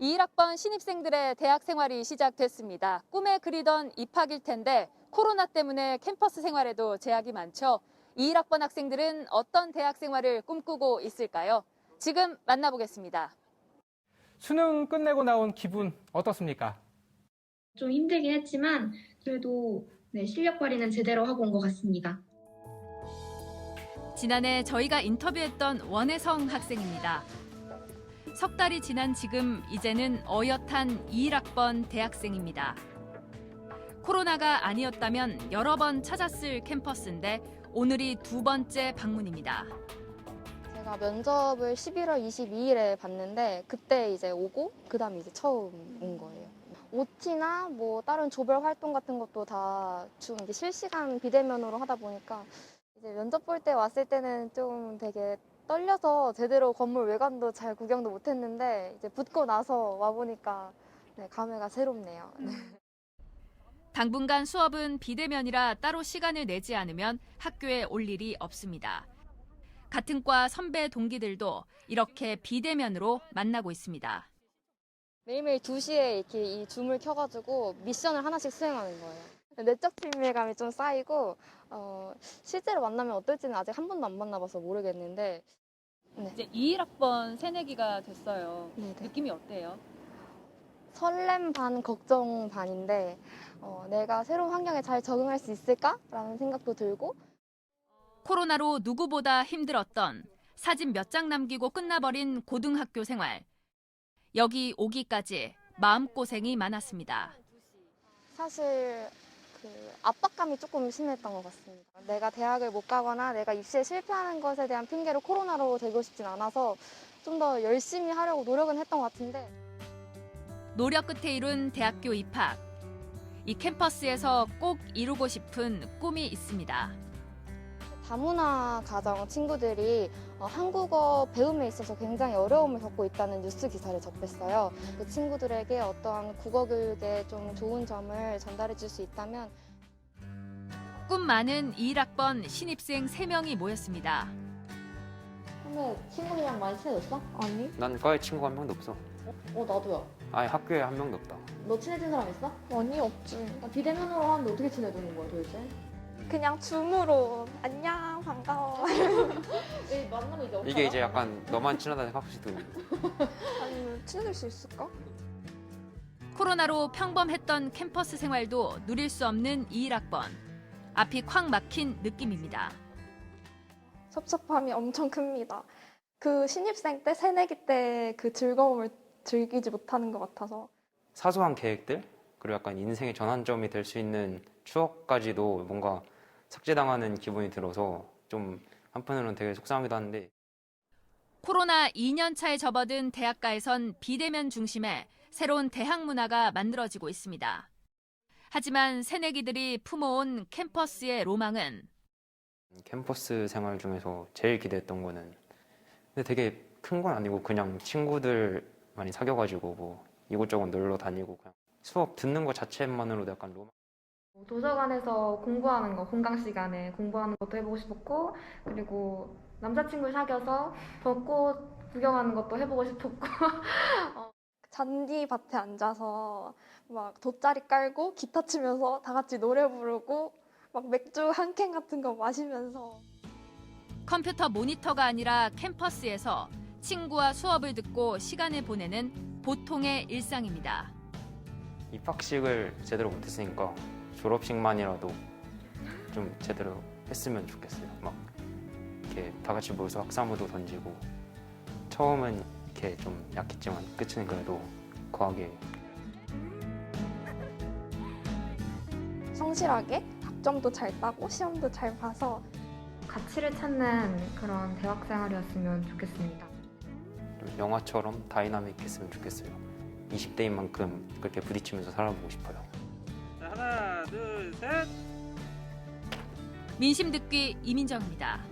21학번 신입생들의 대학 생활이 시작됐습니다. 꿈에 그리던 입학일 텐데 코로나 때문에 캠퍼스 생활에도 제약이 많죠. 21학번 학생들은 어떤 대학 생활을 꿈꾸고 있을까요? 지금 만나보겠습니다. 수능 끝내고 나온 기분 어떻습니까? 좀 힘들긴 했지만 그래도 네, 실력 발휘는 제대로 하고 온 것 같습니다. 지난해 저희가 인터뷰했던 원혜성 학생입니다. 석 달이 지난 지금 이제는 어엿한 21학번 대학생입니다. 코로나가 아니었다면 여러 번 찾았을 캠퍼스인데 오늘이 두 번째 방문입니다. 제가 면접을 11월 22일에 봤는데 그때 이제 오고 그다음에 이제 처음 온 거예요. OT나 뭐 다른 조별 활동 같은 것도 다좀 실시간 비대면으로 하다 보니까 이제 면접 볼 때 왔을 때는 좀 되게 떨려서 제대로 건물 외관도 잘 구경도 못 했는데 이제 붙고 나서 와 보니까 네, 감회가 새롭네요. 네. 당분간 수업은 비대면이라 따로 시간을 내지 않으면 학교에 올 일이 없습니다. 같은 과 선배 동기들도 이렇게 비대면으로 만나고 있습니다. 매일매일 2시에 이렇게 이 줌을 켜가지고 미션을 하나씩 수행하는 거예요. 내적 친밀감이 좀 쌓이고 어, 실제로 만나면 어떨지는 아직 한 번도 안 만나봐서 모르겠는데 이제 21학번 새내기가 됐어요. 네네. 느낌이 어때요? 설렘 반 걱정 반인데 어, 내가 새로운 환경에 잘 적응할 수 있을까라는 생각도 들고 코로나로 누구보다 힘들었던 사진 몇 장 남기고 끝나버린 고등학교 생활. 여기 오기까지 마음고생이 많았습니다. 사실 그 압박감이 조금 심했던 것 같습니다. 내가 대학을 못 가거나 내가 입시에 실패하는 것에 대한 핑계로 코로나로 되고 싶진 않아서 좀 더 열심히 하려고 노력은 했던 것 같은데 노력 끝에 이룬 대학교 입학. 이 캠퍼스에서 꼭 이루고 싶은 꿈이 있습니다. 다문화 가정 친구들이 어, 한국어 배움에 있어서 굉장히 어려움을 겪고 있다는 뉴스 기사를 접했어요. 그 친구들에게 어떠한 국어 교육에 좀 좋은 점을 전달해 줄 수 있다면 꿈 많은 21학번 신입생 3명이 모였습니다. 선배 친구들이랑 많이 친해졌어? 아니. 난 과에 친구가 한 명도 없어. 어 나도야. 아예 학교에 한 명도 없다. 너 친해진 사람 있어? 아니 없지. 비대면으로 하는데 어떻게 친해지는 거야 도대체? 그냥 줌으로 안녕 반가워. 만나면 이제 이게 이제 약간 너만 친하다 있는. 아니면 친해질 수 있을까? 코로나로 평범했던 캠퍼스 생활도 누릴 수 없는 21학번. 앞이 콱 막힌 느낌입니다. 섭섭함이 엄청 큽니다. 그 신입생 때 새내기 때 그 즐거움을 즐기지 못하는 것 같아서 사소한 계획들 그리고 약간 인생의 전환점이 될 수 있는 추억까지도 뭔가 삭제당하는 기분이 들어서 좀 한편으로는 되게 속상하기도 한데 코로나 2년 차에 접어든 대학가에선 비대면 중심의 새로운 대학 문화가 만들어지고 있습니다. 하지만 새내기들이 품어온 캠퍼스의 로망은 캠퍼스 생활 중에서 제일 기대했던 거는 근데 되게 큰 건 아니고 그냥 친구들 많이 사귀어가지고 뭐 이곳저곳 놀러 다니고 그냥 수업 듣는 것 자체만으로도 약간 로망. 도서관에서 공부하는 거, 공강 시간에 공부하는 것도 해보고 싶었고, 그리고 남자친구 사귀어서 벚꽃 구경하는 것도 해보고 싶었고, 잔디밭에 앉아서 막 돗자리 깔고 기타 치면서 다 같이 노래 부르고 막 맥주 한 캔 같은 거 마시면서. 컴퓨터 모니터가 아니라 캠퍼스에서 친구와 수업을 듣고 시간을 보내는 보통의 일상입니다. 입학식을 제대로 못했으니까 졸업식만이라도 좀 제대로 했으면 좋겠어요. 막 이렇게 다 같이 모여서 학사모도 던지고 처음은 이렇게 좀 약했지만 끝은 그래도 거하게 성실하게 학점도 잘 따고 시험도 잘 봐서 가치를 찾는 그런 대학 생활이었으면 좋겠습니다. 좀 영화처럼 다이나믹했으면 좋겠어요. 20대인 만큼 그렇게 부딪히면서 살아보고 싶어요. 둘, 셋. 민심 듣기 이민정입니다.